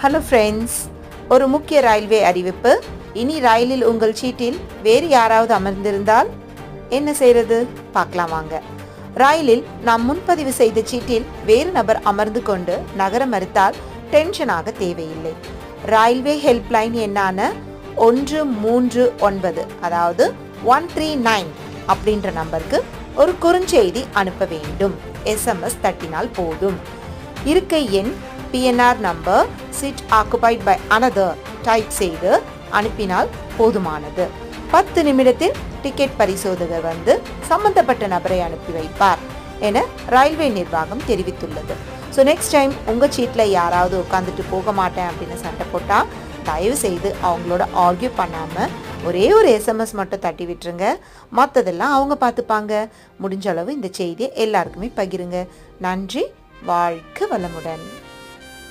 Hello friends ஒரு முக்கிய railway அறிவிப்பு. இனி ரயிலில் உங்கள் சீட்டில் வேறு யாராவது அமர்ந்திருந்தால் என்ன செய்யறது பார்க்கலாம் வாங்க. ரயிலில் நாம் முன்பதிவு செய்த சீட்டில் வேறு நபர் அமர்ந்து கொண்டு நகர மறுத்தால் டென்ஷனாக தேவையில்லை. ரயில்வே ஹெல்ப்லைன் எண்ணான ஒன்று மூன்று ஒன்பது அதாவது ஒன் த்ரீ நைன் அப்படின்ற நம்பருக்கு ஒரு குறுஞ்செய்தி அனுப்ப வேண்டும். எஸ்எம்எஸ் தட்டினால் போதும். இருக்கை எண் PNR number seat occupied by another type செய்து அனுப்பினால் போதுமானது. பத்து நிமிடத்தில் டிக்கெட் பரிசோதகர் வந்து சம்பந்தப்பட்ட நபரை அனுப்பி வைப்பார் என ரயில்வே நிர்வாகம் தெரிவித்துள்ளது. ஸோ நெக்ஸ்ட் டைம் உங்கள் சீட்டில் யாராவது உட்காந்துட்டு போக மாட்டேன் அப்படின்னு சண்டை போட்டால் தயவு செய்து அவங்களோட ஆர்கியூ பண்ணாமல் ஒரே ஒரு எஸ்எம்எஸ் மட்டும் தட்டி விட்டுருங்க. மற்றதெல்லாம் அவங்க பார்த்துப்பாங்க. முடிஞ்ச அளவு இந்த செய்தியை எல்லாருக்குமே பகிருங்க. நன்றி. வாழ்க வளமுடன்.